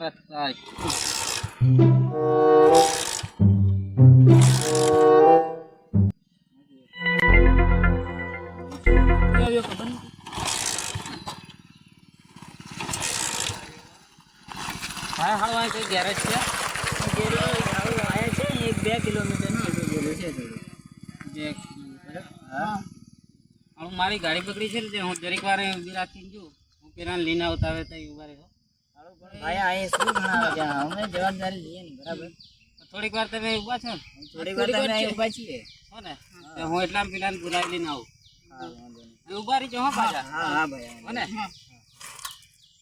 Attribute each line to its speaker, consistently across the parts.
Speaker 1: તરત થાય
Speaker 2: આવ્યો
Speaker 1: કઈ ગેરેજ છે.
Speaker 2: ગેલો છે એક બે છે.
Speaker 1: કિલોમીટર. હા. મારી ગાડી પકડી છે ને હું દરેક વાર અહીં રાખીને જો. હું પેલા લઈને આવતા આવે ત્યાં ઊભા રહ્યો
Speaker 2: સારું પણ ભાઈ આ શું ભણાવે છે? અમે જવાબદારી લઈએ ને બરાબર?
Speaker 1: થોડીક વાર તમે ઊભા છો ને?
Speaker 2: થોડીક વાર તમે અહીં ઊભા છીએ.
Speaker 1: હો ને? તો હું એટલા પેલા બોલાવી લઈને આવું.
Speaker 2: હા.
Speaker 1: ઊભા રહીજો હો પાછા.
Speaker 2: હા હા ભાઈ
Speaker 1: હો ને?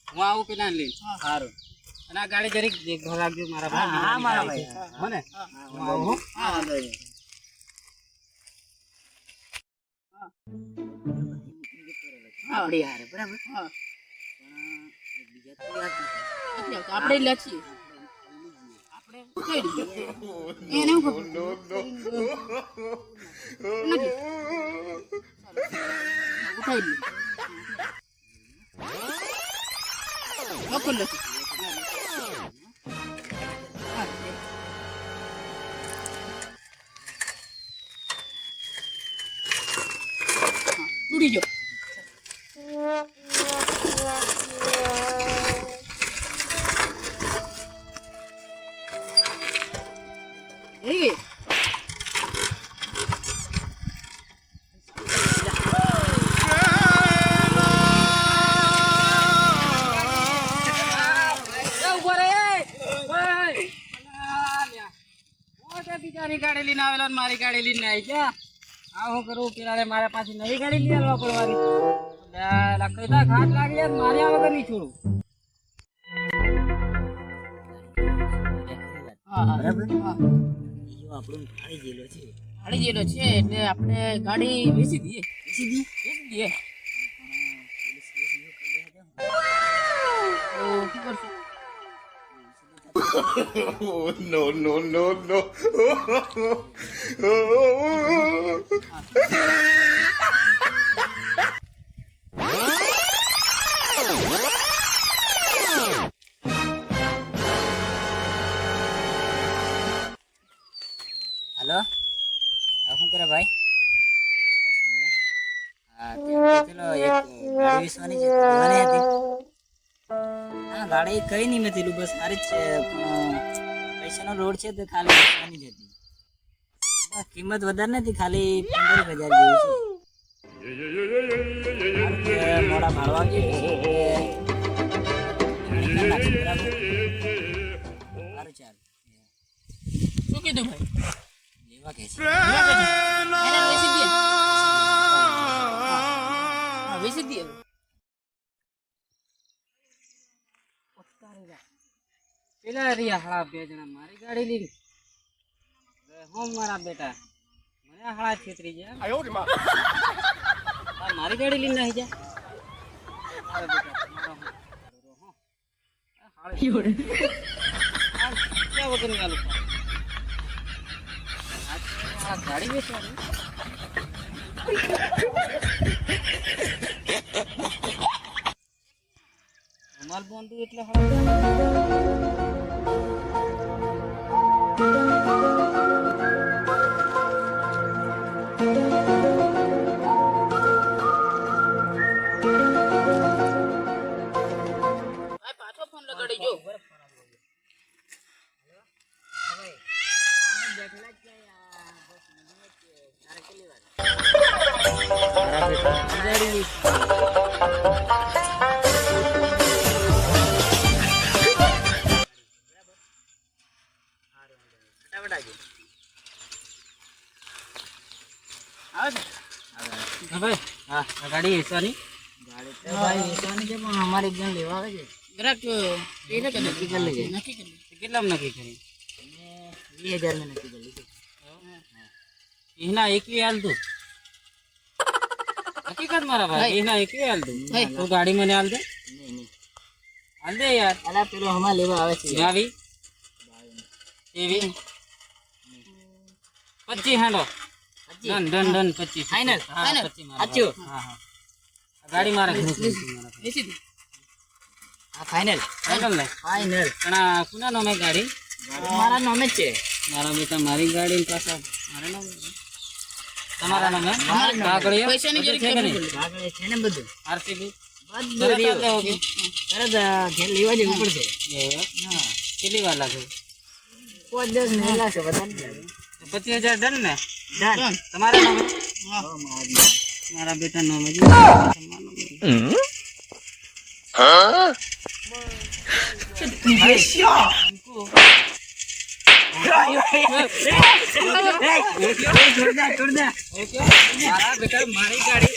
Speaker 1: હું. આવું પેલા લઈને.
Speaker 2: સારું.
Speaker 1: અને આ ગાડી જરીક દેખભાલ રાખજો મારા ભાઈ.
Speaker 2: હા મારા ભાઈ
Speaker 1: હો ને? હું આવું હો.
Speaker 2: હા ભાઈ નહીં. હારે બરાબર? પણ
Speaker 3: આપણે લખીએ એને ઉઠાઈ ઉડી જાઓ એ
Speaker 1: બીજાની ગાડી લઈને આવેલા મારી ગાડી લઈને આવી ગયા આ હું કરું પેલા મારે પાછી નવી ગાડી લઈ આવવા પડવાની લખતા ઘાટ લાગી જાય મારી આ વગર નહીં છોડું
Speaker 3: હા હા
Speaker 2: આપણું ફાળી ગયેલો છે.
Speaker 3: ભાડી જેલો છે એટલે આપણે ગાડી વેચી દઈએ.
Speaker 2: વેચી દઈએ?
Speaker 3: વેચી દઈએ. Oh,
Speaker 4: no, no, no, no.
Speaker 2: હાલો. શું કરે ભાઈ? ગાડી કઈ નહીં મેં બસ સારી જ છે પૈસાનો રોડ છે તો ખાલી જ હતી. કિંમત વધારે નથી, ખાલી પંદર હજાર મોડા સારું ચાલ.
Speaker 3: શું ભાઈ?
Speaker 2: કે છે.
Speaker 3: વેચી દઈએ
Speaker 1: પેલા રહ્યા હાળા બે જણા. મારી ગાડી લીધી. હું મારા બેટા? મને હાળા છેતરી ગયા. મારી? ગાડી લઈને આવી જા હાળા બેટા, તમારો હું. આ હાળે. આ ક્યાં વગરની આ લોકો? આ- આ ગાડી વેચવાની રૂમાલ બાંધવું એટલે હાળા
Speaker 3: ભાઈ પાછો ફોન લગાડી જો
Speaker 1: મારા બેટા ગાડી
Speaker 3: છે
Speaker 2: અમારે એકદમ લેવા આવે છે
Speaker 3: નક્કી કરી નક્કી કરી.
Speaker 1: કેટલામાં નક્કી કરી
Speaker 2: બે વીસ હજાર મેં નક્કી કરી
Speaker 1: એના એકવી હાલતું હકીકત મારા ભાઈ એના એકવી હાલ
Speaker 3: તું.
Speaker 1: તું ગાડી મને હાલ દે.
Speaker 2: નહીં નહીં.
Speaker 1: હાલ દે યાર.
Speaker 2: અલા પેલો હમા લેવા આવે છે.
Speaker 1: આવી? એવી? પચીસ હાંડો. ડન ડન ડન પચીસ. ફાઈનલ. મારા
Speaker 2: સાચું?
Speaker 1: હા હા. ગાડી મારા ઘરે
Speaker 2: હા ફાઇનલ
Speaker 1: ફાઇનલ ને?
Speaker 2: ફાઇનલ
Speaker 1: પણ કોના નામે ગાડી?
Speaker 2: મારા નામે જ છે.
Speaker 1: મારા બેટા મારી ગાડી પાછા મારા નામે તમારા નામે
Speaker 2: મારા
Speaker 3: પૈસા
Speaker 1: ની
Speaker 3: જરૂર
Speaker 1: છે કે નહીં?
Speaker 2: આગળ છે ને બધું.
Speaker 1: આરસીબી
Speaker 2: બધું.
Speaker 1: આપણે
Speaker 2: તરત ઘેર લેવા જવું પડશે? હા.
Speaker 1: કેટલી વાર લાગે?
Speaker 2: પાંચ દસ મિનિટ લાગશે વધારે.
Speaker 1: પચીસ હજાર ડન ને?
Speaker 2: ડન.
Speaker 1: તમારા નામે
Speaker 2: હા,
Speaker 1: મારા બેટા નામે જ તમારા નામે. મારા બેટા મારી ગાડી